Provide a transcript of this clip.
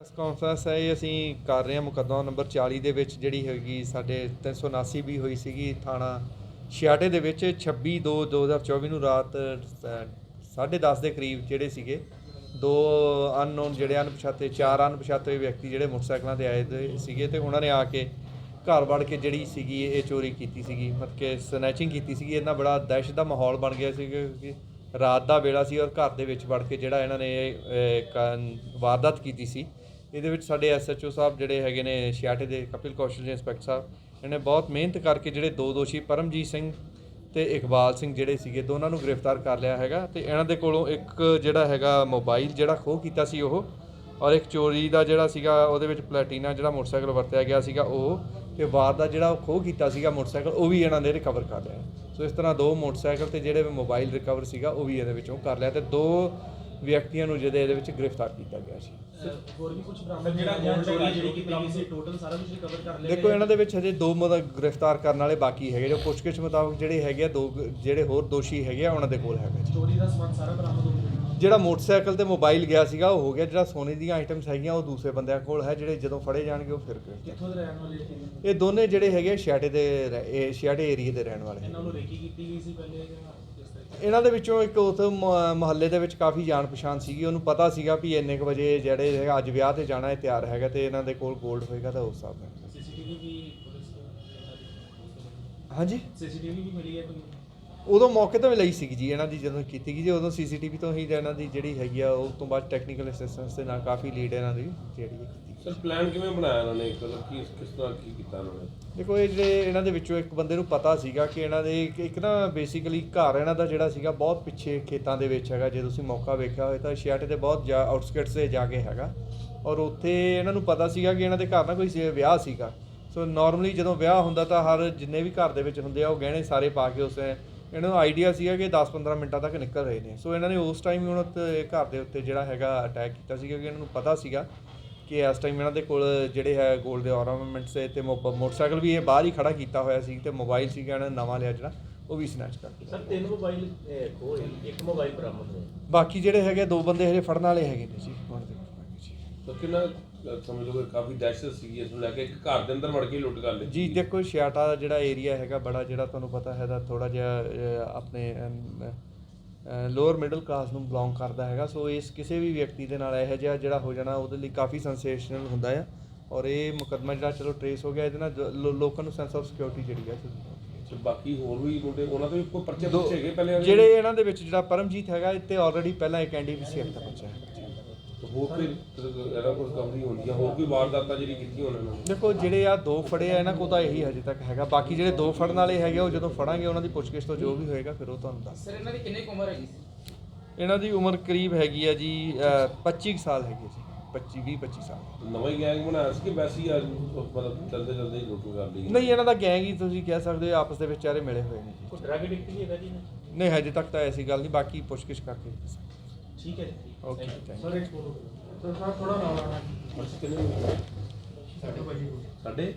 Press conference ਹੈ ਇਹ ਅਸੀਂ ਕਰ ਰਹੇ ਹਾਂ ਮੁਕੱਦਮਾ ਨੰਬਰ 40 ਦੇ ਵਿੱਚ, ਜਿਹੜੀ ਹੈਗੀ ਸਾਡੇ 379 ਵੀ ਹੋਈ ਸੀਗੀ ਥਾਣਾ ਛਿਆਟੇ ਦੇ ਵਿੱਚ 26 2 2024 ਨੂੰ ਰਾਤ 10:30 ਦੇ ਕਰੀਬ ਜਿਹੜੇ ਸੀਗੇ, ਦੋ ਅਨਨੋਨ ਜਿਹੜੇ ਅਣਪਛਾਤੇ, ਚਾਰ ਅਣਪਛਾਤੇ ਵਿਅਕਤੀ ਜਿਹੜੇ ਮੋਟਰਸਾਈਕਲਾਂ ਤੇ ਆਏ ਤੇ ਸੀਗੇ ਤੇ ਉਹਨਾਂ ਨੇ ਆ ਕੇ ਘਰ ਵੜ ਕੇ ਜਿਹੜੀ ਸੀਗੀ ਇਹ ਚੋਰੀ ਕੀਤੀ ਸੀਗੀ, ਮਤਲਬ ਕਿ ਸਨੈਚਿੰਗ ਕੀਤੀ ਸੀਗੀ ਇਹਨਾਂ ਬੜਾ ਦਹਿਸ਼ਤ ਦਾ ਮਾਹੌਲ ਬਣ ਗਿਆ ਸੀ ਕਿਉਂਕਿ ਰਾਤ ਦਾ ਵੇਲਾ ਸੀ ਔਰ ਘਰ ਦੇ ਵਿੱਚ ਵੜ ਕੇ ਜਿਹੜਾ ਇਹਨਾਂ ਨੇ ਇਹ, ਕ- ਵਾਰਦਾਤ ਕੀਤੀ ਸੀ। ਇਹਦੇ ਵਿੱਚ ਸਾਡੇ ਐਸਐਚਓ ਸਾਹਿਬ ਜਿਹੜੇ ਹੈਗੇ ਨੇ ਛਿਆਟੇ ਦੇ ਕਪਿਲ ਕੌਸ਼ਲ ਜੀ ਇੰਸਪੈਕਟਰ ਸਾਹਿਬ ਇਹਨੇ ਬਹੁਤ ਮਿਹਨਤ ਕਰਕੇ ਜਿਹੜੇ ਦੋ ਦੋਸ਼ੀ ਪਰਮਜੀਤ ਸਿੰਘ ਤੇ ਇਕਬਾਲ ਸਿੰਘ ਜਿਹੜੇ ਸੀਗੇ ਦੋਨਾਂ ਨੂੰ ਗ੍ਰਿਫਤਾਰ ਕਰ ਲਿਆ ਹੈਗਾ ਤੇ ਇਹਨਾਂ ਦੇ ਕੋਲੋਂ ਇੱਕ ਜਿਹੜਾ ਹੈਗਾ ਮੋਬਾਈਲ ਜਿਹੜਾ ਖੋਹ ਕੀਤਾ ਸੀ ਉਹ ਔਰ ਇੱਕ ਚੋਰੀ ਦਾ ਜਿਹੜਾ ਸੀਗਾ ਉਹਦੇ ਵਿੱਚ ਪਲੈਟੀਨਾ ਜਿਹੜਾ ਮੋਟਰਸਾਈਕਲ ਵਰਤਿਆ ਗਿਆ ਸੀਗਾ ਉਹ ਤੇ ਵਾਰ ਦਾ ਜਿਹੜਾ ਉਹ ਖੋਹ ਕੀਤਾ ਸੀਗਾ ਮੋਟਰਸਾਈਕਲ ਉਹ ਵੀ ਇਹਨਾਂ ਨੇ ਰਿਕਵਰ ਕਰ ਲਿਆ। ਸੋ ਇਸ ਤਰ੍ਹਾਂ ਦੋ ਮੋਟਰਸਾਈਕਲ ਤੇ ਜਿਹੜੇ ਮੋਬਾਈਲ ਰਿਕਵਰ ਸੀਗਾ ਉਹ ਵੀ ਇਹਦੇ ਵਿੱਚੋਂ ਕਰ ਲਿਆ ਤੇ ਦੋ ਵਿਅਕਤੀਆਂ ਨੂੰ ਜਿਹਦੇ ਇਹਦੇ ਵਿੱਚ ਗ੍ਰਿਫਤਾਰ ਕੀਤਾ ਗਿਆ ਸੀ। ਹੋਰ ਵੀ ਕੁਝ ਬਰਾਮਦ ਜਿਹੜਾ ਗੋਲਡ ਚੋਰੀ ਜਿਹੜੀ ਕੀਤੀ ਗਈ ਸੀ ਟੋਟਲ ਸਾਰਾ ਕੁਝ ਰਿਕਵਰ ਕਰ ਲਿਆ ਦੇਖੋ ਇਹਨਾਂ ਦੇ ਵਿੱਚ ਹਜੇ ਦੋ ਮਤਲਬ ਗ੍ਰਿਫਤਾਰ ਕਰਨ ਵਾਲੇ ਬਾਕੀ ਹੈਗੇ ਜੋ ਪੁੱਛਗਿੱਛ ਮੁਤਾਬਕ ਜਿਹੜੇ ਹੈਗੇ ਆ ਦੋ ਜਿਹੜੇ ਹੋਰ ਦੋਸ਼ੀ ਹੈਗੇ ਆ ਉਹਨਾਂ ਦੇ ਕੋਲ ਹੈਗਾ ਚੋਰੀ ਦਾ ਸਮਾਨ ਸਾਰਾ ਬਰਾਮਦ ਹੋ ਗਿਆ। ਜਿਹੜਾ ਮੋਟਰਸਾਈਕਲ ਤੇ ਮੋਬਾਈਲ ਗਿਆ ਸੀਗਾ ਉਹ ਹੋ ਗਿਆ ਜਿਹੜਾ ਸੋਨੇ ਦੀਆਂ ਆਈਟਮਸ ਹੈਗੀਆਂ ਉਹ ਦੂਸਰੇ ਬੰਦਿਆਂ ਕੋਲ ਹੈ ਜਿਹੜੇ ਜਦੋਂ ਫੜੇ ਜਾਣਗੇ ਉਹ ਫਿਰ ਗ੍ਰਿਫਤਾਰ ਕਿੱਥੋਂ ਦੇ ਰਹਿਣ ਵਾਲੇ ਸੀ ਇਹ ਦੋਨੇ ਜਿਹੜੇ ਹੈਗੇ ਛਿਆਟੇ ਦੇ ਰਹਿ- ਇਹ ਛਿਆਟੇ ਏਰੀਏ ਦੇ ਰਹਿਣ ਵਾਲੇ। ਇਹਨਾਂ ਨੂੰ ਰੇਕੀ ਕੀਤੀ ਗਈ ਸੀ ਪਹਿਲੇ ਜਾਂ ਕਿਸ ਤਰ੍ਹਾਂ? ਇਹਨਾਂ ਦੇ ਵਿੱਚੋਂ ਇੱਕ ਉਸ ਮੁਹੱਲੇ ਦੇ ਵਿੱਚ ਕਾਫੀ ਜਾਣ ਪਛਾਣ ਸੀਗੀ। ਉਹਨੂੰ ਪਤਾ ਸੀਗਾ ਵੀ ਇੰਨੇ ਕੁ ਵਜੇ ਜਿਹੜੇ ਹੈਗਾ ਅੱਜ ਵਿਆਹ ਤੇ ਜਾਣਾ ਹੈ ਤਿਆਰ ਹੈਗਾ ਤੇ ਇਹਨਾਂ ਦੇ ਕੋਲ 골ਡ ਹੋਏਗਾ ਤਾਂ ਉਸ ਹਿਸਾਬ ਨਾਲ। ਸੀਸੀਟੀਵੀ ਵੀ ਪੁਲਿਸ ਹਾਂਜੀ? ਸੀਸੀਟੀਵੀ ਵੀ ਮਿਲੀ ਹੈ ਕੋਈ? ਉਦੋਂ ਮੌਕੇ ਤੋਂ ਵੀ ਲਈ ਸੀਗੀ ਜੀ ਇਹਨਾਂ ਦੀ ਜਦੋਂ ਕੀਤੀ ਗਈ ਜੀ ਉਦੋਂ ਸੀਸੀਟੀਵੀ ਤੋਂ ਹੀ ਇਹਨਾਂ ਦੀ ਜਿਹੜੀ ਹੈਗੀ ਆ ਉਸ ਤੋਂ ਬਾਅਦ ਟੈਕਨੀਕਲ ਅਸਿਸਟੈਂਸ ਦੇ ਨਾਲ ਕਾਫੀ ਲੀਡ ਇਹਨਾਂ ਦੀ ਜਿਹੜੀ ਕੀਤੀ ਸਰ ਪਲਾਨ ਕਿਵੇਂ ਬਣਾਇਆ ਇਹਨਾਂ ਨੇ? ਮਤਲਬ ਕੀ ਕਿਸ ਤਰ੍ਹਾਂ ਕੀ ਕੀਤਾ ਇਹਨਾਂ ਨੇ? ਦੇਖੋ ਇਹ ਜਿਹੜੇ ਇਹਨਾਂ ਦੇ ਵਿੱਚੋਂ ਇੱਕ ਬੰਦੇ ਨੂੰ ਪਤਾ ਸੀਗਾ ਕਿ ਇਹਨਾਂ ਦੇ ਇੱਕ- ਇੱਕ ਨਾ ਬੇਸਿਕਲੀ ਘਰ ਇਹਨਾਂ ਦਾ ਜਿਹੜਾ ਸੀਗਾ ਬਹੁਤ ਪਿੱਛੇ ਖੇਤਾਂ ਦੇ ਵਿੱਚ ਹੈਗਾ ਜੇ ਤੁਸੀਂ ਮੌਕਾ ਵੇਖਿਆ ਹੋਵੇ ਤਾਂ ਸ਼ਿਆਟੇ ਦੇ ਬਹੁਤ ਆਊਟਸਕਟਸ ਤੇ ਜਾ ਕੇ ਹੈਗਾ। ਔਰ ਉੱਥੇ ਇਹਨਾਂ ਨੂੰ ਪਤਾ ਸੀਗਾ ਕਿ ਇਹਨਾਂ ਦੇ ਘਰ ਨਾ ਕੋਈ ਸੀ- ਵਿਆਹ ਸੀਗਾ। ਸੋ ਨਾਰਮਲੀ ਜਦੋਂ ਵਿਆਹ ਹੁੰਦਾ ਤਾਂ ਹਰ ਜਿੰਨੇ ਵੀ ਘਰ ਦੇ ਵਿੱਚ ਹੁੰਦੇ ਆ ਉਹ ਗਹਿਣੇ ਸਾਰੇ ਪਾ ਕੇ ਉਸੇ ਇਹਨਾਂ ਨੂੰ ਆਈਡੀਆ ਸੀਗਾ ਕਿ 10-15 ਮਿੰਟਾਂ ਤੱਕ ਨਿਕਲ ਰਹੇ ਨੇ। ਸੋ ਇਹਨਾਂ ਨੇ ਉਸ ਟਾਈਮ ਹੀ ਉਹਨਾਂ ਤੇ ਘਰ ਦੇ ਉੱਤੇ ਜਿਹੜਾ ਹੈਗਾ ਅਟੈਕ ਕੀਤਾ ਸੀਗਾ ਕਿ ਇਹਨਾਂ ਨੂੰ ਪਤਾ ਸੀਗਾ ਕਿ ਇਸ ਟਾਈਮ ਇਹਨਾਂ ਦੇ ਕੋਲ ਜਿਹੜੇ ਹੈ 골ਡ ਦੇ ਆਰਨਾਮੈਂਟਸ ਤੇ ਮੋਟਰਸਾਈਕਲ ਵੀ ਇਹ ਬਾਹਰ ਹੀ ਖੜਾ ਕੀਤਾ ਹੋਇਆ ਸੀ ਤੇ ਮੋਬਾਈਲ ਸੀਗਾ ਇਹਨਾਂ ਨੇ ਨਵਾਂ ਲਿਆ ਜਿਹੜਾ ਉਹ ਵੀ ਸਨੈਚ ਕਰ ਲਿਆ ਸਰ ਤਿੰਨ ਮੋਬਾਈਲ ਖੋਏ ਇੱਕ ਮੋਬਾਈਲ ਬਰਾਮਦ ਹੋਇਆ। ਬਾਕੀ ਜਿਹੜੇ ਹੈਗੇ ਦੋ ਬੰਦੇ ਹਜੇ ਫੜਨ ਵਾਲੇ ਹੈਗੇ ਨੇ ਜੀ ਹੁਣ ਦੇਖਾਂਗੇ ਜੀ। ਤਾਂ ਕਿੰਨਾ ਸਮਝ ਲਓ ਕਿ ਕਾਫੀ ਦਹਿਸ਼ਤ ਸੀਗੀ ਇਸ ਨੂੰ ਲੈ ਕੇ। ਇੱਕ ਘਰ ਦੇ ਅੰਦਰ ਵੜ ਕੇ ਲੁੱਟ ਕਰ ਲਈ। ਜੀ ਦੇਖੋ ਛਿਆਟਾ ਦਾ ਜਿਹੜਾ ਏਰੀਆ ਹੈਗਾ ਬੜਾ ਜਿਹੜਾ ਤੁਹਾਨੂੰ ਪਤਾ ਹੈ ਦਾ ਥੋੜਾ ਜਿਹਾ ਅਹ, ਆਪਣੇ ਲੋਅਰ ਮਿਡਲ ਕਲਾਸ ਨੂੰ ਬਿਲੋਂਗ ਕਰਦਾ ਹੈਗਾ। ਸੋ ਇਸ ਕਿਸੇ ਵੀ ਵਿਅਕਤੀ ਦੇ ਨਾਲ ਇਹੋ ਜਿਹਾ ਜਿਹੜਾ ਹੋ ਜਾਣਾ ਉਹਦੇ ਲਈ ਕਾਫੀ ਸੈਂਸੇਸ਼ਨਲ ਹੁੰਦਾ ਆ। ਔਰ ਇਹ ਮੁਕੱਦਮਾ ਜਿਹੜਾ ਚਲੋ ਟਰੇਸ ਹੋ ਗਿਆ ਇਹਦੇ ਨਾਲ ਜ- ਲੋ- ਲੋਕਾਂ ਨੂੰ ਸੈਂਸ ਆਫ ਸਿਕਿਉਰਿਟੀ ਜਿਹੜੀ ਆ ਤੇ ਬਾਕੀ ਹੋਰ ਵੀ ਮੁੰਡੇ ਉਹਨਾਂ ਦੇ ਵੀ ਕੋਈ ਪਰਚੇ ਪੁੱਛੇ ਪਹਿਲੇ ਜਿਹੜੇ ਇਹਨਾਂ ਦੇ ਵਿੱਚ ਜਿਹੜਾ ਪਰਮਜੀਤ ਹੈਗਾ ਇਹ ਤੇ ਆਲਰੇਡੀ ਪਹਿਲਾਂ ਇੱਕ ਐਨਡੀਪੀਸੀ ਐਕਟ ਦਾ ਬੱਚਾ ਹੈ ਹੋਰ ਕੋਈ ਇਹਦਾ ਕੋਈ ਰਿਕਵਰੀ ਹੁੰਦੀ ਹੈ ਹੋਰ ਕੋਈ ਵਾਰਦਾਤਾਂ ਜਿਹੜੀ ਕੀਤੀ ਉਹਨਾਂ ਨੇ? ਦੇਖੋ ਜਿਹੜੇ ਆ ਦੋ ਫੜੇ ਆ ਇਹਨਾਂ ਕੋਲ ਤਾਂ ਇਹੀ ਹਜੇ ਤੱਕ ਹੈਗਾ। ਬਾਕੀ ਜਿਹੜੇ ਦੋ ਫੜਨ ਵਾਲੇ ਹੈਗੇ ਉਹ ਜਦੋਂ ਫੜਾਂਗੇ ਉਹਨਾਂ ਦੀ ਪੁੱਛਗਿੱਛ ਤੋਂ ਜੋ ਵੀ ਹੋਏਗਾ ਫਿਰ ਉਹ ਤੁਹਾਨੂੰ ਦੱਸ ਸਰ ਇਹਨਾਂ ਦੀ ਕਿੰਨੀ ਕੁ ਉਮਰ ਹੈਗੀ ਸੀ? ਇਹਨਾਂ ਦੀ ਉਮਰ ਕਰੀਬ ਹੈਗੀ ਆ ਜੀ ਅਹ, 25 ਕੁ ਸਾਲ ਹੈਗੀ ਜੀ। 25 20 25 ਸਾਲ। ਨਵਾਂ ਹੀ ਗੈਂਗ ਬਣਾਇਆ ਸੀ ਕਿ ਵੈਸੇ ਅੱਜ ਮਤਲਬ ਚਲਦੇ ਚਲਦੇ ਹੀ ਲੁੱਟ ਕਰ ਲਈ? ਨਹੀਂ ਇਹਨਾਂ ਦਾ ਗੈਂਗ ਹੀ ਤੁਸੀਂ ਕਹਿ ਸਕਦੇ ਹੋ ਆਪਸ ਦੇ ਵਿੱਚ ਚਾਰੇ ਮਿਲੇ ਹੋਏ ਨੇ ਜੀ। ਕੋਈ ਡਰਗ ਐਡਿਕਟ ਵੀ ਹੈਗਾ ਜੀ ਨਹੀਂ ਹਜੇ ਤੱਕ ਤਾਂ ਐਸੀ ਗੱਲ ਨਹੀਂ ਬਾਕੀ ਪੁੱਛਗਿੱਛ ਕਰਕੇ ਠੀਕ ਹੈ ਜੀ। ਓਕੇ ਸਰ ਇੱਕ ਸਰ ਥੋੜਾ ਨਾਲ ਆਣਾ ਕਿੰਨੇ ਸਾਡੇ